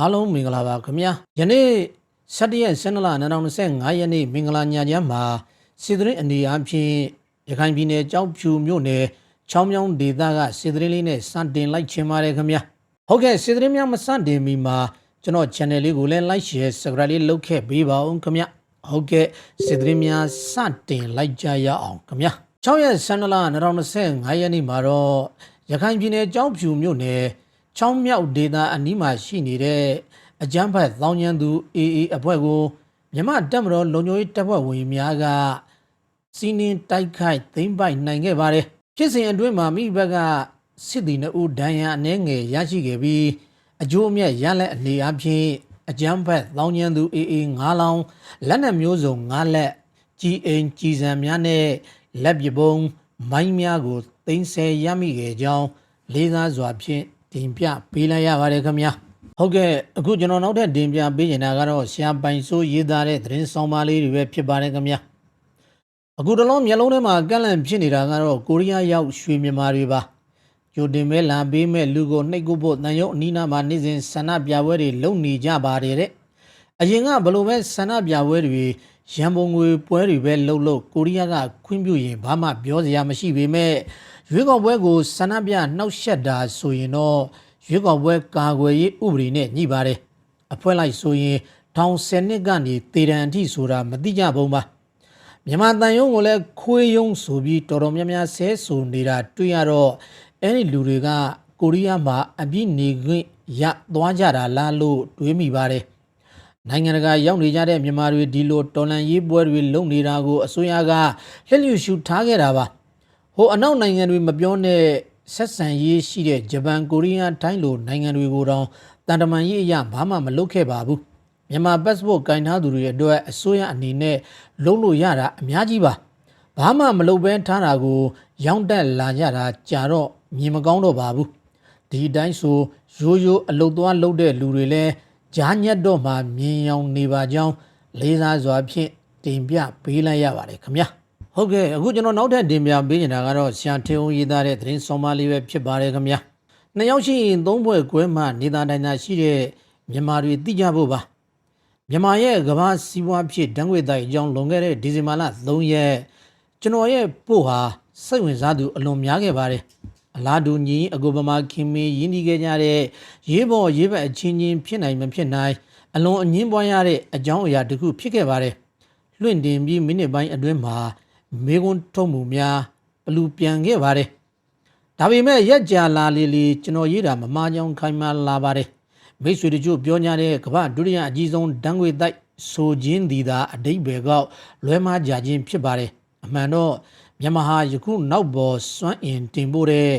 အားလုံးမင်္ဂလာပါခင်ဗျာယနေ့17ရက်12လ2025ရက်နေ့မင်္ဂလာညချမ်းမှာစီသတင်းအနေအချင်းရခိုင်ပြည်နယ်ကြောက်ဖြူမြို့နယ်ချောင်းမြောင်းဒေသကစီသတင်းလေးနဲ့စတင်လိုက်ချင်ပါတယ်ခင်ဗျာဟုတ်ကဲ့စီသတင်းများမစတင်မီမှာကျွန်တော် channel လေးကိုလည်း like share subscribe လေးလုပ်ခဲ့ပေးပါဦးခင်ဗျာဟုတ်ကဲ့စီသတင်းများစတင်လိုက်ကြရအောင်ခင်ဗျာ6ရက်12လ2025ရက်နေ့မှာတော့ရခိုင်ပြည်နယ်ကြောက်ဖြူမြို့နယ် ချောင်းမြောက်ဒေသအနီးမှာရှိနေတဲ့အကြမ်းဖက်သောင်းကျန်းသူ AA အဖွဲ့ကိုမြမတက်မတော်လုံခြုံရေးတပ်ဖွဲ့ဝင်များကစီးနင်းတိုက်ခိုက်သိမ်းပိုက်နိုင်ခဲ့ပါတယ်ဖြစ်စဉ်အတွင်းမှာမိဘကစစ်သည်နှုတ်ဒဏ်ရာအနှဲငယ်ရရှိခဲ့ပြီးအကျိုးအမြတ်ရလက်အနေအချင်းအကြမ်းဖက်သောင်းကျန်းသူ AA 9လောင်းလက်နက်မျိုးစုံ9လက်ကြီးအိမ်ကြီးစံများနဲ့လက်ပပုံမိုင်းများကိုသိမ်းဆည်းရမိခဲ့ကြောင်းလေးစားစွာဖြင့် တင်ပြပေးလိုက်ရပါတယ်ခင်ဗျာဟုတ်ကဲ့အခုကျွန်တော်နောက်ထပ်တင်ပြပေးနေတာကတော့ဆရာပိုင်စိုးရေးသားတဲ့သတင်းဆောင်ပါလေးတွေပဲဖြစ်ပါတယ်ခင်ဗျာအခုတလုံးမျိုးလုံးထဲမှာကန့်လန့်ဖြစ်နေတာကတော့ကိုရီးယားရောက်ရွှေမြန်မာတွေပါကြိုတင်မဲလာပေးမဲ့လူကိုနှိပ်ကုတ်ဖို့တန်ရုံအနီးနားမှာနေ့စဉ်ဆန္ဒပြပွဲတွေလုပ်နေကြပါတယ်တဲ့အရင်ကဘလို့ပဲဆန္ဒပြပွဲတွေရန်ပုံငွေပွဲတွေပဲလုပ်လို့ကိုရီးယားကခွင့်ပြုရင်ဘာမှပြောစရာမရှိပေမဲ့ ရွေးကောက်ပွဲကိုဆန္ဒပြနှောက်ယှက်တာဆိုရင်တော့ရွေးကောက်ပွဲကာကွယ်ရေးဥပဒေနဲ့ညှိပါတယ်အဖွဲ့လိုက်ဆိုရင်ထောင်10နှစ်ကနေတေတံအထိဆိုတာမသိကြဘူးပါမြန်မာတန်ယုံကိုလည်းခွေးယုံဆိုပြီးတော်တော်များများဆဲဆိုနေတာတွေ့ရတော့အဲ့ဒီလူတွေကကိုရီးယားမှာအပြည့်နေခွင့်ရသွားကြတာလားလို့တွေးမိပါတယ်နိုင်ငံတကာရောက်နေကြတဲ့မြန်မာတွေဒီလိုတော်လန်ရေးပွဲတွေလုပ်နေတာကိုအစိုးရကလက်လျူရှုထားခဲ့တာပါ ဟိုအနောက်နိုင်ငံတွေမပြောနဲ့ဆက်ဆံရေးရှိတဲ့ဂျပန်ကိုရီးယားထိုင်းလိုနိုင်ငံတွေကိုတောင်တန်တမန်ရေးအရာဘာမှမလုပ်ခဲ့ပါဘူးမြန်မာ passport ကင်ထားသူတွေအတွက်အစိုးရအနေနဲ့လုံးလို့ရတာအများကြီးပါဘာမှမလုပ်ဘဲထားတာကို ရောင်းတက်လာကြတာကြာတော့မြင်မကောင်းတော့ပါဘူးဒီအတိုင်းဆိုရိုးရိုးအလုတ်သွားလုပ်တဲ့လူတွေလည်းကြားညက်တော့မှမြင်ရောင်နေပါကြောင်းလေးစားစွာဖြင့်တင်ပြပေးလိုက်ရပါတယ်ခင်ဗျာ ဟုတ်ကဲ့အခုကျွန်တော်နောက်ထပ်တင်ပြပေးနေတာကတော့ဆရာထေုံရေးသားတဲ့သတင်းဆောင်မလေးပဲဖြစ်ပါတယ်ခင်ဗျာနှစ်ယောက်ရှိရင်သုံးဘွဲ့ကွဲမှနေတာတိုင်တာရှိတဲ့မြန်မာတွေသိကြဖို့ပါမြန်မာရဲ့ကမ္ဘာစီးပွားဖြစ်တန်းငွေတိုက်အကြောင်းလွန်ခဲ့တဲ့ဒီဇင်ဘာလ3ရက်ကျွန်တော်ရဲ့ပို့ဟာစိတ်ဝင်စားသူအလွန်များခဲ့ပါတယ်အလားတူညီအကူပမာခင်မင်းရင်းနှီးခဲ့ကြတဲ့ရေးပေါ်ရေးဘက်အချင်းချင်းဖြစ်နိုင်မဖြစ်နိုင်အလွန်အငင်းပွားရတဲ့အကြောင်းအရာတစ်ခုဖြစ်ခဲ့ပါတယ်လွင့်တင်ပြီးမိနစ်ပိုင်းအတွင်းမှာ မေကွန်းထုတ်မှုများဘလူပြန်ခဲ့ပါတယ်ဒါပေမဲ့ရက်ကြာလာလေလေကျွန်တော်ရေးတာမမာကြောင်ခိုင်မာလာပါတယ်မိတ်ဆွေတို့ပြောကြတဲ့ကမ္ဘာဒုတိယအကြီးဆုံးဒန်းငွေတိုက်ဆိုခြင်းဒီသာအတိတ်ပဲကောက်လွဲမားကြခြင်းဖြစ်ပါတယ်အမှန်တော့မြန်မာဟာယခုနောက်ပေါ်စွမ်းအင်တင်ပို့တဲ့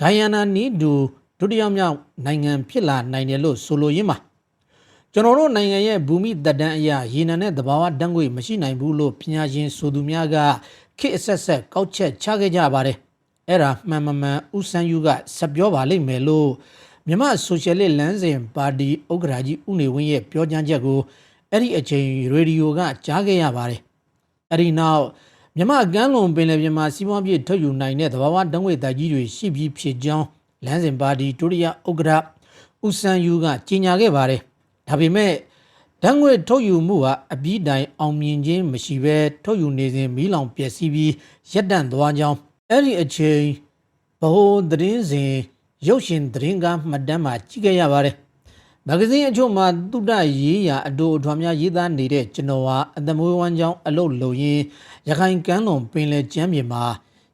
ဂိုင်ယန်နာနီဒူဒုတိယမြောက်နိုင်ငံဖြစ်လာနိုင်တယ်လို့ဆိုလိုရင်းပါ ကျွန်တော်တို့နိုင်ငံရဲ့ဘူမိတက်တန်းအရာရေနံနဲ့သဘာဝဓာတ်ငွေမရှိနိုင်ဘူးလို့ပညာရှင်ဆိုသူများကခေတ်အဆက်ဆက်ကောက်ချက်ချခဲ့ကြပါတယ်အဲ့ဒါမှန်မှန်မှန်ဦးစန်းယူကဆက်ပြောပါလိမ့်မယ်လို့မြမဆိုရှယ်လစ်လမ်းစဉ်ပါတီဥက္ကဋ္ဌကြီးဦးနေဝင်းရဲ့ပြောကြားချက်ကိုအဲ့ဒီအချိန်ရေဒီယိုကကြားခဲ့ရပါတယ်အဲ့ဒီနောက်မြမကမ်းလွန်ပင်လယ်ပြင်မှာစီးပွားပြည့်ထုတ်ယူနိုင်တဲ့သဘာဝဓာတ်ငွေတိုက်ကြီးတွေရှိပြီးဖြစ်ကြောင်းလမ်းစဉ်ပါတီဒုတိယဥက္ကဋ္ဌဦးစန်းယူကကြေညာခဲ့ပါတယ် ဒါပေမဲ့ဓာတ်ငွေထုတ်ယူမှုဟာအပြီးတိုင်အောင်မြင်ခြင်းမရှိဘဲထုတ်ယူနေစဉ်မီးလောင်ပျက်စီးပြီးရပ်တန့်သွားကြောင်းအဲ့ဒီအချိန်ဗဟိုသတင်းစဉ်ရုပ်ရှင်သတင်းကားမှတ်တမ်းမှာကြည့်ခဲ့ရပါတယ်မဂ္ဂဇင်းအချို့မှာတုဒ္ဒရေးရာအတူအထွာများရေးသားနေတဲ့ကျွန်တော်ဟာအသမွေးဝမ်းကြောင်းအလုတ်လုံရင်းရခိုင်ကမ်းလွန်ပင်လယ်ကျမ်းပြင်မှာ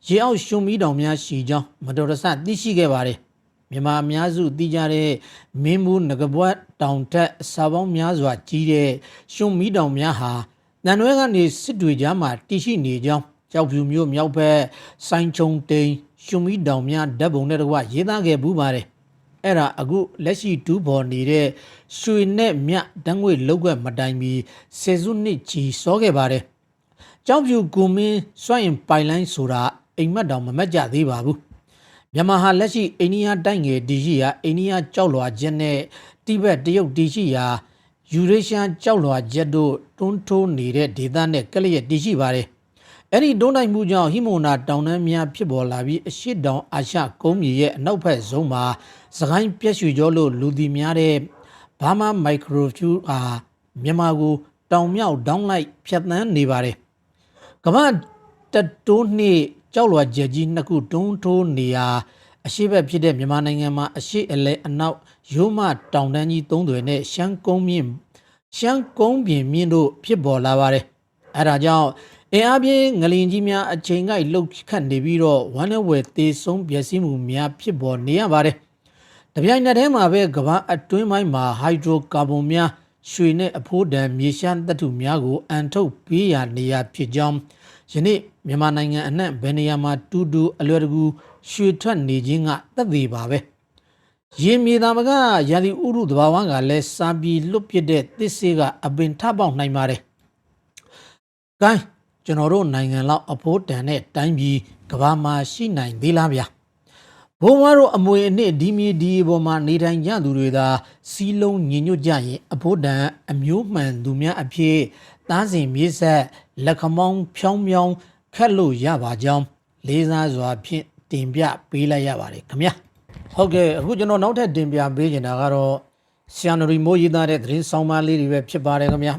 ရေအောက်ရှုံမီတောင်များရှိကြောင်းမတော်တဆသိရှိခဲ့ပါတယ် မြန်မာအများစုသိကြတဲ့မင်းဘူးငကဘွတ်တောင်ထက်အစာပေါင်းများစွာကြီးတဲ့ရှုံမီတောင်များဟာနန်ရွဲကနေစစ်တွေကြားမှာတည်ရှိနေကြောင်းကြောက်ဖြူမျိုးမြောက်ဘက်စိုင်းချုံတိန်ရှုံမီတောင်များဓာတ်ပုံနဲ့တကွရေးသားခဲ့ဘူးပါတယ်အဲ့ဒါအခုလက်ရှိတူးပေါ်နေတဲ့ရွှေနဲ့မြဓာတ်ငွေလောက်ွက်မတိုင်မီဆယ်စုနှစ်ချီစောခဲ့ပါတယ်။ကြောင်ဖြူကူမင်းစွန့်ရင်ပိုင်လိုင်းဆိုတာအိမ်မက်တောင်မမက်ကြသေးပါဘူး။ မြန်မာဟာလက်ရှိအိန္ဒိယတိုက်ငယ်တည်ရှိရာအိန္ဒိယကြောက်လွှာချက်နဲ့တိဘက်တရုတ်တည်ရှိရာယူရေရှမ်းကြောက်လွှာချက်တို့တွန်းထိုးနေတဲ့ဒေသနဲ့ကလျက်တည်ရှိပါတယ်။အဲ့ဒီတွန်းတိုက်မှုကြောင့်ဟီမိုနာတောင်တန်းများဖြစ်ပေါ်လာပြီးအရှိတောင်အာရှကုန်းမြေရဲ့အနောက်ဘက်ဆုံးမှာစကိုင်းပြက်ရွှေကျော်လို့လူဒီများတဲ့ပဘာမာမိုက်ခရိုဖြူအားမြန်မာကိုတောင်မြောက်ဒေါင်းလိုက်ဖြတ်သန်းနေပါတယ်ကမ္ဘာတက်တိုးနှင့် ကြောက်လွာချက်ကြီးနှစ်ခုတွန်းထိုးနေရာအရှိဘက်ဖြစ်တဲ့မြန်မာနိုင်ငံမှာအရှိအလဲအနောက်ရိုးမတောင်တန်းကြီးသုံးတွေနဲ့ရှမ်းကုန်းမြင့်ရှမ်းကုန်းပြင်မြင့်တို့ဖြစ်ပေါ်လာပါတယ်အဲဒါကြောင့်အင်အားပြင်းငလင်ကြီးများအချိန်ကိုက်လှုပ်ခတ်နေပြီးတော့ဝမ်းနည်းဝယ်သေးဆုံးပျက်စီးမှုများဖြစ်ပေါ်နေရပါတယ်။တပြိုင်နက်တည်းမှာပဲကမ္ဘာအတွင်းပိုင်းမှာဟိုက်ဒရိုကာဗွန်များရွှေနဲ့အဖိုးတန်မြေရှားသတ္တုများကိုအန်ထုတ်ပေးရနေရဖြစ်ကြောင်းယနေ့ မြန်မာနိုင်ငံအနှံ့ဘယ်နေရာမှာတူတူအလွယ်တကူရွှေထွက်နေခြင်းကသက်သေပါပဲ။ရေမြေသားမကရာသီဥတုသဘာဝကလည်းစာပြီးလွတ်ပစ်တဲ့သစ်စေးကအပင်ထပေါက်နိုင်ပါတယ်။ gain ကျွန်တော်တို့နိုင်ငံလောက်အဖို့တန်တဲ့တိုင်းပြည်ကဘာမှာရှိနိုင်သေးလားဗျာဘုံမတို့အမွေအနှစ်ဒီမီဒီပေါ်မှာနေထိုင်ကြသူတွေသာစီးလုံးညင်ညွတ်ကြရင်အဖို့တန်အမျိုးမှန်သူများအဖြစ်သားစဉ်မြေဆက်လက်ခမောင်းဖြောင်းဖြောင်း ခက်လို့ရပါကြောင်းလေးစားစွာဖြင့်တင်ပြပေးလိုက်ရပါတယ်ခင်ဗျာဟုတ်ကဲ့အခုကျွန်တော်နောက်ထပ်တင်ပြပေးနေတာကတော့ဆီယန်ရီမိုးရေးသားတဲ့သတင်းဆောင်မလေးတွေပဲဖြစ်ပါတယ်ခင်ဗျာ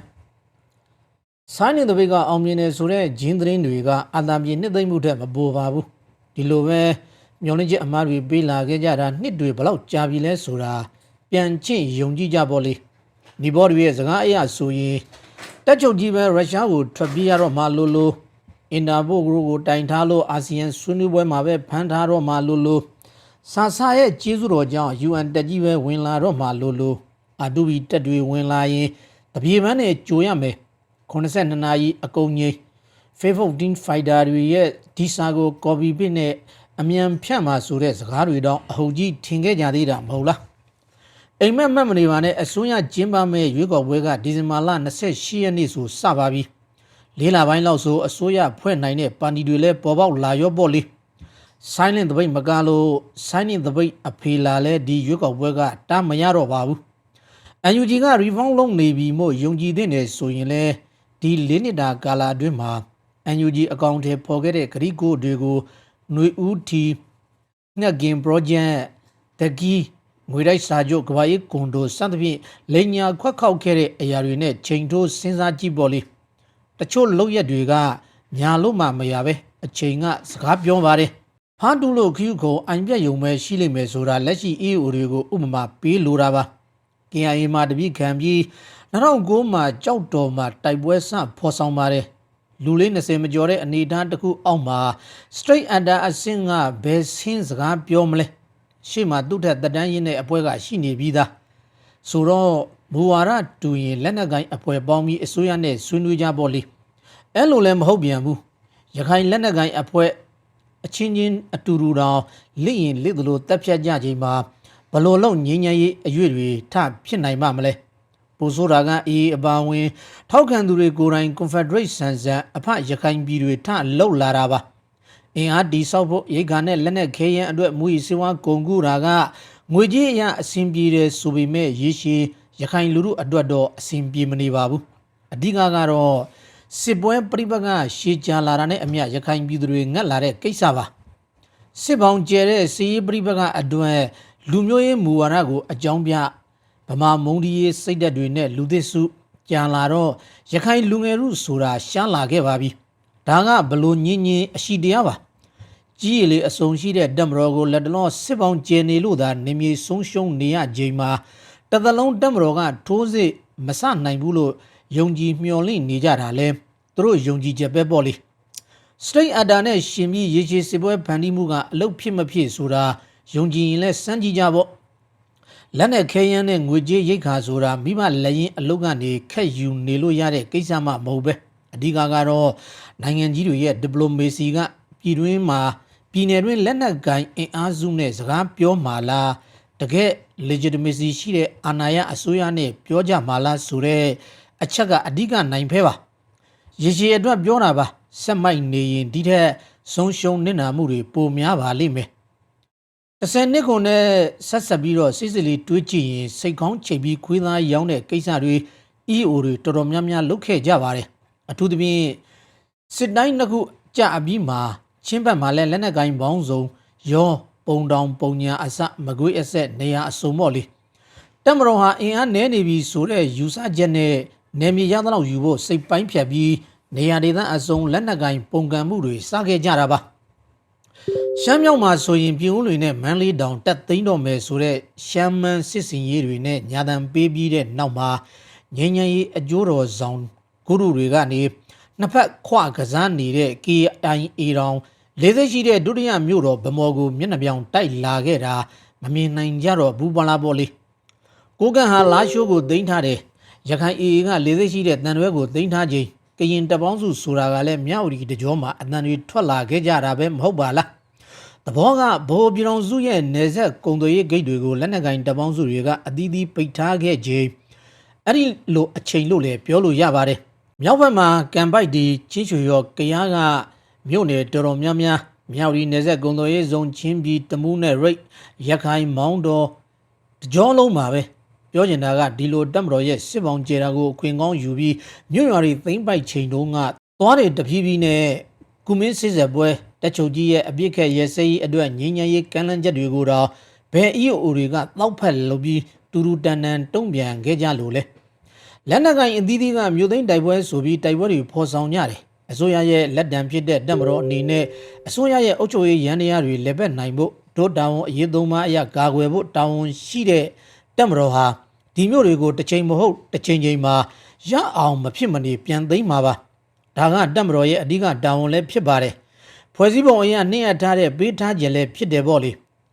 ဆိုင်းနေတဲ့ဘက်ကအောင်မြင်နေဆိုတဲ့ဂျင်းသတင်းတွေကအာသာပြေနှစ်သိမ့်မှုထက်မပိုပါဘူးဒီလိုပဲမျောလင်းချက်အမားတွေပေးလာခဲ့ကြတာနှစ်တွေဘလောက်ကြာပြီလဲဆိုတာပြန်ချင့်ယုံကြည်ကြပါလေဒီဘော်တွေရဲ့စကားအရဆိုရင်တက်ချုပ်ကြီးပဲရုရှားကိုထွက်ပြေးရတော့မှလို့လို့ အင်တာပို့ဂရုကိုတိုင်ထားလို့အာဆီယံဆွေးနွေးပွဲမှာပဲဖမ်းထားတော့မှလို့လို့ဆာဆာရဲ့ကျေးဇူးတော်ကြောင့် UN တက်ကြီးပဲဝင်လာတော့မှလို့လို့အာတူဘီတက်တွေဝင်လာရင်တပြေပန်းနဲ့ကြိုရမယ်82နာရီအကုန်ကြီး Facebook Team Fighter တွေရဲ့ဒီစာကို copy ပစ်နဲ့အမြန်ဖြန့်มาဆိုတဲ့စကားတွေတော့အဟုတ်ကြီးထင်ခဲ့ကြသေးတာမဟုတ်လားအိမ်မက်မက်မနေပါနဲ့အစိုးရကျင်းပမဲ့ရွေးကောက်ပွဲကဒီဇင်ဘာလ28ရက်နေ့ဆိုစပါပြီ လေးလပိုင်းလောက်ဆိုအစိုးရဖွဲ့နိုင်တဲ့ပါတီတွေလည်းပေါ်ပေါက်လာရောပေါ့လေ silent တပိတ်မကားလို့ silent တပိတ်အဖေလာလဲဒီရွေးကောက်ပွဲကတားမရတော့ပါဘူး UNG က reform လုပ်နေပြီမို့ယုံကြည်တဲ့နေဆိုရင်လည်းဒီလေးနှစ်တာကာလအတွင်းမှာ NUG အကောင့်ထဲပေါ်ခဲ့တဲ့ဂရိကိုတွေကိုຫນွေဦးတီငှက်ကင် project တကီငွေတိုက်စာချုပ်ကဘာရေးကွန်ဒိုစသဖြင့်လိန်ညာခွက်ခောက်ခဲ့တဲ့အရာတွေနဲ့ချိန်ထိုးစဉ်းစားကြည့်ပေါ်လေ တချို့လောက်ရက်တွေကညာလို့မှမရပဲအချိန်ကစကားပြောပါတယ်ဖားတူလို့ခယူခုံအိုင်ပြက်ယုံပဲရှိလိမ့်မယ်ဆိုတာလက်ရှိ EO တွေကိုဥပမာပေးလိုတာပါ KIA မှာတပိခံပြီး2009မှာကြောက်တော်မှာတိုက်ပွဲဆဖော်ဆောင်ပါတယ်လူလေး20မကျော်တဲ့အနေအထားတစ်ခုအောက်မှာ straight under အဆင့်ကဘယ်ဆင်းစကားပြောမလဲရှေ့မှာသူ့ထက်တတန်းရင်းတဲ့အပွဲကရှိနေပြီးသားဆိုတော့ ဘူဝါရတူရင်လက်နက်ကိုင်းအပွဲပေါင်းပြီးအစိုးရနဲ့ဆွေးနွေးကြပေါ့လေအဲ့လိုလည်းမဟုတ်ပြန်ဘူးရခိုင်လက်နက်ကိုင်းအပွဲအချင်းချင်းအတူတူတောင်လိရင်လိသလိုတက်ဖြတ်ကြချိန်မှာဘလို့လုံးငင်းငယ်ရေးအရွေတွေထဖြစ်နိုင်မှမလဲပူဆိုတာကအေးအပါဝင် ထောက်ခံသူတွေကိုယ်တိုင် Confederate ဆန်ဆန်အဖရခိုင်ပြည်တွေထလှုပ်လာတာပါအင်အားဒီဆောက်ဖို့ရိတ်ခါနဲ့လက်နက်ခဲယမ်းအတွက်မူရီစေဝါကုန်ကူတာကငွေကြီးအရာအဆင်ပြေတယ်ဆိုပေမဲ့ရေရှည် ရခိုင်လူမှုအတွက်တော့အဆင်ပြေမနေပါဘူးအဓိကကတော့စစ်ပွဲပြိပကရှေးကြလာတာနဲ့အမျှရခိုင်ပြည်သူတွေငတ်လာတဲ့ကိစ္စပါစစ်ပေါင်းကျဲတဲ့စီးပြိပကအတွင်းလူမျိုးရေးမူဝါဒကိုအကြောင်းပြဗမာမုံဒီရေးစိတ်သက်တွေနဲ့လူသစ်စုကြံလာတော့ရခိုင်လူငယ်ရုဆိုတာရှားလာခဲ့ပါပြီဒါကဘလို့ညင်းညင်းအရှိတရားပါကြီးရလေအစုံရှိတဲ့တက်မတော်ကိုလက်တလောစစ်ပေါင်းကျင်နေလို့သာနေမြေဆုံးရှုံးနေရချိန်မှာ တသလုံးတက်မတော်ကထိုးစစ်မဆနိုင်ဘူးလို့ယုံကြည်မျှော်လင့်နေကြတာလဲသူတို့ယုံကြည်ချက်ပဲပေါ့လေ straight adder နဲ့ရှင်ပြီးရေရှည်စစ်ပွဲဖန်တီးမှုကအလုတ်ဖြစ်မဖြစ်ဆိုတာယုံကြည်ရင်လဲစမ်းကြည့်ကြပေါ့လက်နဲ့ခဲယမ်းနဲ့ငွေကြေးရိတ်ခါဆိုတာမိမလက်ရင်အလုတ်ကနေခက်ယူနေလို့ရတဲ့ကိစ္စမှမဟုတ်ပဲအဓိကကတော့နိုင်ငံကြီးတွေရဲ့ဒီပလိုမေစီကပြည်တွင်းမှာပြည်내တွင်လက်နက်ကိုင်အင်အားစုနဲ့စကားပြောမှလား တကယ် legitimacy ရှိတဲ့အာဏာရအစိုးရနဲ့ပြောကြမှလားဆိုတဲ့အချက်ကအဓိကနိုင်ဖဲပါရေရှည်အတွက်ပြောတာပါဆက်မိုက်နေရင်ဒီထက်ဆုံးရှုံးနစ်နာမှုတွေပိုများပါလိမ့်မယ်တစ်ဆယ်နှစ်ကုန်နဲ့ဆက်ဆက်ပြီးတော့စစ်စစ်လေးတွေးကြည့်ရင်စိတ်ကောင်းချိန်ပြီးခွေးသားရောင်းတဲ့ကိစ္စတွေ EO တွေတော်တော်များများလုပ်ခဲ့ကြပါတယ်အထူးသဖြင့်စစ်တိုင်းတစ်ခုကြအပြီးမှာချင်းဘက်မှာလည်းလက်နက်ကိုင်းပေါင်းစုံရော ပုံတောင်ပုံညာအစမကွေးအဆက်နေရာအစုံပေါ့လေတက်မတော်ဟာအင်အားနည်းနေပြီဆိုတဲ့ယူဆချက်နဲ့နယ်မြေရသလောက်ယူဖို့စိတ်ပိုင်းဖြတ်ပြီးနေရာဒေသအစုံလက်နက်ကင်ပုံကံမှုတွေစခဲ့ကြတာပါရှမ်းမြောက်မှာဆိုရင်ပြည်ဦးလွင်နဲ့မန်းလေးတောင်တက်သိမ်းတော့မယ်ဆိုတဲ့ရှမ်းမန်းစစ်စင်ရေးတွေနဲ့ညာတံပေးပြီးတဲ့နောက်မှာငញ្ញင်ရေးအကျိုးတော်ဆောင်ဂုရုတွေကနေနှစ်ဖက်ခွကစားနေတဲ့ KIA တောင် လေးသက်ရှိတဲ့ဒုတိယမြို့တော်ဗမော်ကိုမျက်နှာပြောင်တိုက်လာခဲ့တာမမြင်နိုင်ကြတော့ဘူးပလာပေါ်လေးကိုကန်ဟာလာရှိုးကိုသိမ်းထားတယ်ရခိုင်အေအေကလေးသိရှိတဲ့တန်ရွဲကိုသိမ်းထားခြင်းကရင်တပေါင်းစုဆိုတာကလည်းမြောက်ရီတကြောမှာအတန်တွေထွက်လာခဲ့ကြတာပဲမဟုတ်ပါလားတဘောကဘိုးပြည်တော်စုရဲ့နေဆက်ကုံသွေးဂိတ်တွေကိုလက်နက်ကင်တပေါင်းစုတွေကအသီးသီးပိတ်ထားခဲ့ခြင်းအဲ့ဒီလိုအချိန်လို့လည်းပြောလို့ရပါတယ်မြောက်ဘက်မှာကံပိုက်ဒီချင်းချွေရောကရားက မြို့နယ်တော်တော်များများမြောက်ရီနေဆက်ကုံသွေးဇုံချင်းပြည်တမူးနဲ့ရိတ်ရခိုင်မောင်းတော်တကြောလုံးပါပဲပြောချင်တာကဒီလိုတက်မတော်ရဲ့စစ်ပောင်ကျေတာကိုအခွင့်ကောင်းယူပြီးမြို့ရွာတွေသိမ့်ပိုက်ချိန်တုန်းကသွားတွေတဖြည်းဖြည်းနဲ့ကုမင်းစစ်စက်ပွဲတက်ချုပ်ကြီးရဲ့အပြစ်ခက်ရဲစဲကြီးအတွက်ငင်းညံရေးကမ်းလှမ်းချက်တွေကိုတော့ဘယ် EO တွေကတောက်ဖက်လုပ်ပြီးတူတူတန်တန်တုံ့ပြန်ခဲ့ကြလို့လဲလက်နက်ကင်အသီးသီးကမြို့သိမ်းတိုက်ပွဲဆိုပြီးတိုက်ပွဲတွေဖော်ဆောင်ကြတယ် အစိုးရရဲ့လက်တံဖြစ်တဲ့တက်မတော်အနေနဲ့အစိုးရရဲ့အုပ်ချုပ်ရေးရန်တရားတွေလက်ဘက်နိုင်ဖို့ဒုတာဝန်အရေးသုံးပါအရာကာကွယ်ဖို့တာဝန်ရှိတဲ့တက်မတော်ဟာဒီမျိုးတွေကိုတစ်ချိန်မဟုတ်တစ်ချိန်ချိန်မှာရအောင်မဖြစ်မနေပြန်သိမ်းမှာပါဒါကတက်မတော်ရဲ့အဓိကတာဝန်လည်းဖြစ်ပါတယ်ဖွဲ့စည်းပုံအရနှိမ့်အပ်ထားတဲ့ပေးထားခြင်းလည်းဖြစ်တယ်ပေါ့လေ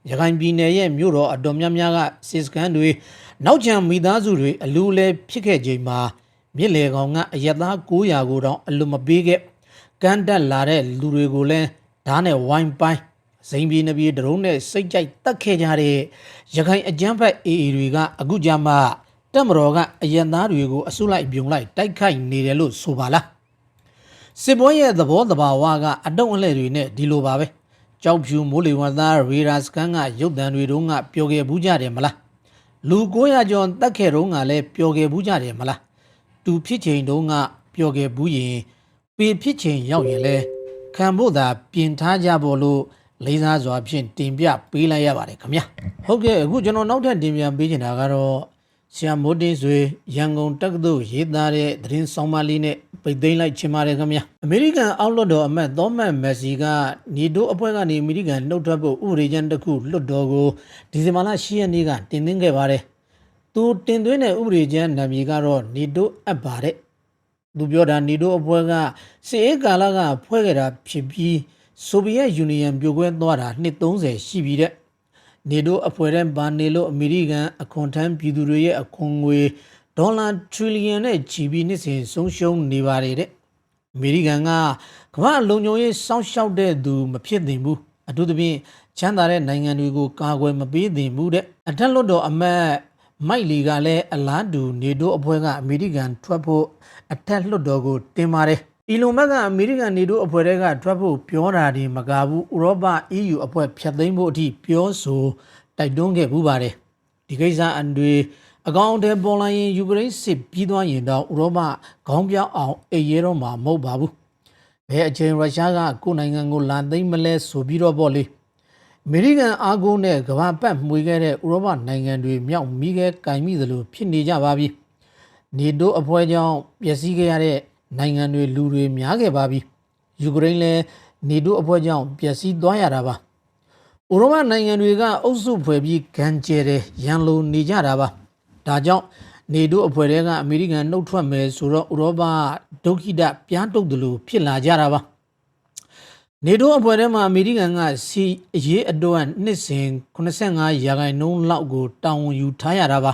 ရခိုင်ပြည်နယ်ရဲ့မြို့တော်အတော်များများကစစ်စကန်တွေနောက်ချံမိသားစုတွေအလူလည်းဖြစ်ခဲ့ချိန်မှာ မြစ်လေကောင်ကအယက်သား900ကိုတောင်အလူမပေးခဲ့ကန်းတက်လာတဲ့လူတွေကိုလည်းဓာတ်နဲ့ဝိုင်းပိုင်းဇိမ်ပြေနပြေဒရုန်းနဲ့စိတ်ကြိုက်တက်ခဲ့ကြတဲ့ရခိုင်အကြမ်းဖက်အေအေတွေကအခုကြမှာတက်မတော်ကအယက်သားတွေကိုအစုလိုက်ပြုံလိုက်တိုက်ခိုက်နေတယ်လို့ဆိုပါလားစစ်ပွဲရဲ့သဘောတဘာဝကအတုံးအလှဲ့တွေနဲ့ဒီလိုပါပဲကြောက်ဖြူမိုးလေဝသရေဒါစကန်ကရုပ်တံတွေတုန်းကပျော်ခဲ့ဘူးကြတယ်မလားလူ900ကျော်တက်ခဲ့တုန်းကလည်းပျော်ခဲ့ဘူးကြတယ်မလား သူဖြစ်ချိန်တုန်းကပျော်ခဲ့ဘူးရင်ပေဖြစ်ချိန်ရောက်ရင်လဲခံဖို့သာပြင်ထားကြဖို့လို့လေးစားစွာဖြင့်တင်ပြပေးလိုက်ရပါတယ်ခင်ဗျာဟုတ်ကဲ့အခုကျွန်တော်နောက်ထပ်တင်ပြပေးချင်တာကတော့ဆီယမိုးတင်းဆွေရန်ကုန်တက္ကသိုလ်ရေးသားတဲ့သတင်းဆောင်မလေးနဲ့ပိတ်သိမ်းလိုက်ချင်ပါတယ်ခင်ဗျာအမေရိကန်အောက်လွှတ်တော်အမတ်သောမတ်မက်ဆီကနေတိုးအဖွဲ့ကနေအမေရိကန်နှုတ်ထွက်ဖို့ဥပဒေကြမ်းတစ်ခုလွှတ်တော်ကိုဒီဇင်ဘာလ10ရက်နေ့ကတင်သွင်းခဲ့ပါတယ် သူတင်သွင်းတဲ့ဥပဒေကြမ်းနာမည်ကတော့နေတိုးအပ်ပါတယ်သူပြောတာနေတိုးအဖွဲ့ကစစ်အေးကာလကဖွဲ့ခဲ့တာဖြစ်ပြီးဆိုဗီယက်ယူနီယံပြိုကွဲသွားတာနှစ်30ရှိပြီတဲ့နေတိုးအဖွဲ့တဲ့ဘာနေလို့အမေရိကန်အခွန်ထမ်းပြည်သူတွေရဲ့အခွန်ငွေဒေါ်လာထရီလီယံနဲ့ချီပြီးနှစ်စဉ်ဆုံးရှုံးနေပါတယ်တဲ့အမေရိကန်ကကမ္ဘာလုံခြုံရေးစောင့်ရှောက်တဲ့သူမဖြစ်သင့်ဘူးအထူးသဖြင့်ချမ်းသာတဲ့နိုင်ငံတွေကိုကာကွယ်မပေးသင့်ဘူးတဲ့အထက်လွှတ်တော်အမတ် မိုက်လီကလည်းအလားတူနေတိုးအဖွဲ့ကအမေရိကန်ထွက်ဖို့အထက်လွှတ်တော်ကိုတင်ပါတယ်အီလွန်မက်ကအမေရိကန်နေတိုးအဖွဲ့တွေကထွက်ဖို့ပြောတာဒီမကဘူးဥရောပ EU အဖွဲ့ဖျက်သိမ်းဖို့အထိပြောဆိုတိုက်တွန်းခဲ့ပူပါတယ်ဒီကိစ္စအန်တွေအကောင့်အထည်ပေါ်လာရင်ယူကရိန်းစစ်ပြီးသွားရင်တော့ဥရောပခေါင်းပြောင်းအောင်အေးရဲတော့မှာမဟုတ်ပါဘူးဘယ်အချိန်ရုရှားကကိုယ်နိုင်ငံကိုလာသိမ်းမလဲဆိုပြီးတော့ပေါ့လေအ မေရိကန်အားကိုးနဲ့ကမ္ဘာပတ်မှွေခဲ့တဲ့ဥရောပနိုင်ငံတွေမြောက်မိခဲ့ကင်မိသလိုဖြစ်နေကြပါပြီနေတိုးအဖွဲ့ကြောင့်ပျက်စီးခဲ့ရတဲ့နိုင်ငံတွေလူတွေများခဲ့ပါပြီယူကရိန်းလည်းနေတိုးအဖွဲ့ကြောင့်ပျက်စီးသွားရတာပါဥရောပနိုင်ငံတွေကအုပ်စုဖွဲ့ပြီးဂန်ကျဲတယ်ရန်လိုနေကြတာပါဒါကြောင့်နေတိုးအဖွဲ့တွေကအမေရိကန်နှုတ်ထွက်မယ်ဆိုတော့ဥရောပဒုက္ခိတပြားတုတ်တယ်လို့ဖြစ်လာကြတာပါ နေတိုးအဖွဲ့ထဲမှာအမေရိကန်ကစီအရေးအတွက်နှစ်စဉ်85ရာခိုင်နှုန်းလောက်ကိုတာဝန်ယူထားရတာပါ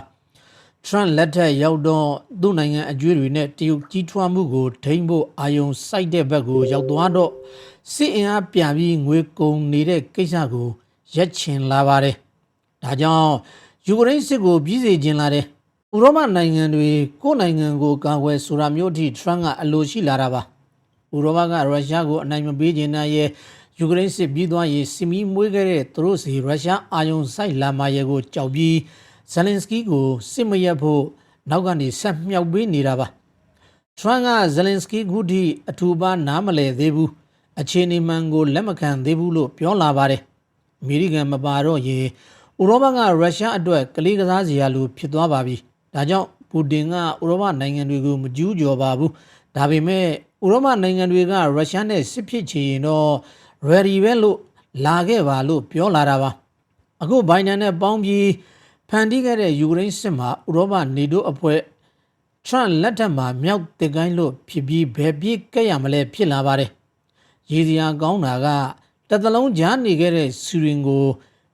ထရန့်လက်ထက်ရောက်တော့သူ့နိုင်ငံအကျွေးတွေနဲ့တရုတ်ကြီးထွားမှုကိုဒိမ့်ဖို့အာယုံစိုက်တဲ့ဘက်ကိုရောက်သွားတော့စစ်အင်အားပြန်ပြီးငွေကုန်နေတဲ့ကိစ္စကိုရက်ချင်လာပါတယ်ဒါကြောင့်ယူကရိန်းစစ်ကိုပြည်စေခြင်းလာတဲ့ဥရောပနိုင်ငံတွေကိုယ်နိုင်ငံကိုကာကွယ်ဆိုတာမျိုးအထိထရန့်ကအလိုရှိလာတာပါ ဥရောပကရုရှားကိုအနိုင်မပေးခြင်းနဲ့ရဲ့ယူကရိန်းစစ်ပြီးသွားရေးစီမီမွေးခဲ့တဲ့သူတို့စီရုရှားအာယုံစိုက်လာမှာရဲ့ကိုကြောက်ပြီးဇလင်စကီကိုစစ်မရက်ဖို့နောက်ကနေဆက်မြောက်ပေးနေတာပါထရန့်ကဇလင်စကီခုထိအထူပါနားမလဲသေးဘူးအခြေအနေမှန်ကိုလက်မခံသေးဘူးလို့ပြောလာပါတယ်အမေရိကန်မပါတော့ရင်ဥရောပကရုရှားအတွက်ကလေးကစားစရာလိုဖြစ်သွားပါပြီဒါကြောင့်ပူတင်ကဥရောပနိုင်ငံတွေကိုမကျူးကျော်ပါဘူးဒါပေမဲ့ ဥရောပနိုင်ငံတွေကရုရှားနဲ့စစ်ဖြစ်ချင်ရင်တော့ ready ပဲလို့လာခဲ့ပါလို့ပြောလာတာပါအခုဘိုင်ဒန်နဲ့ပေါင်းပြီးဖန်တီးခဲ့တဲ့ယူကရိန်းစစ်မှာဥရောပနေတိုးအဖွဲ့ထရန့်လက်ထက်မှာမြောက်တစ်ကိုင်းလို့ဖြစ်ပြီးဘယ်ပြစ်ကဲ့ရမလဲဖြစ်လာပါတယ်ရည်စရာကောင်းတာကတစ်သလုံးကြားနေခဲ့တဲ့စီရင်ကို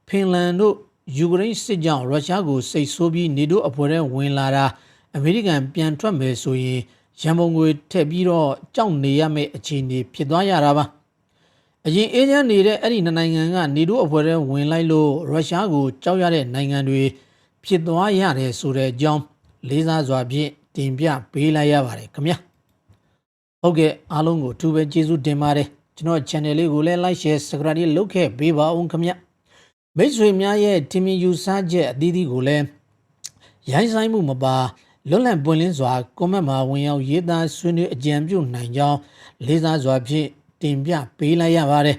ဖင်လန်တို့ယူကရိန်းစစ်ကြောင့်ရုရှားကိုစိတ်ဆိုးပြီးနေတိုးအဖွဲ့ထဲဝင်လာတာအမေရိကန်ပြန်ထွက်မယ်ဆိုရင် ရန်ပုံငွေထည့်ပြီးတော့ကြောက်နေရမယ့်အခြေအနေဖြစ်သွားရတာပါအရင်အေဂျင့်နေတဲ့အဲ့ဒီနှစ်နိုင်ငံကနေတိုးအဖွဲ့ထဲဝင်လိုက်လို့ရုရှားကိုကြောက်ရတဲ့နိုင်ငံတွေဖြစ်သွားရတယ်ဆိုတဲ့အကြောင်းလေးစားစွာဖြင့်တင်ပြပေးလိုက်ရပါတယ်ခင်ဗျာဟုတ်ကဲ့အားလုံးကိုအထူးပဲကျေးဇူးတင်ပါတယ်ကျွန်တော် channel လေးကိုလည်း like share subscribe လုပ်ခဲ့ပေးပါဦးခင်ဗျာမိတ်ဆွေများရဲ့ထင်မြင်ယူဆချက်အသီးသီးကိုလည်းရိုင်းဆိုင်မှုမပါ လွတ်လပ်ပွင့်လင်းစွာကွန်မန့်မှာဝင်ရောက်ရေးသားဆွေးနွေးအကြံပြုနိုင်ကြောင်းလေးစားစွာဖြင့်တင်ပြပေးလိုက်ရပါတယ်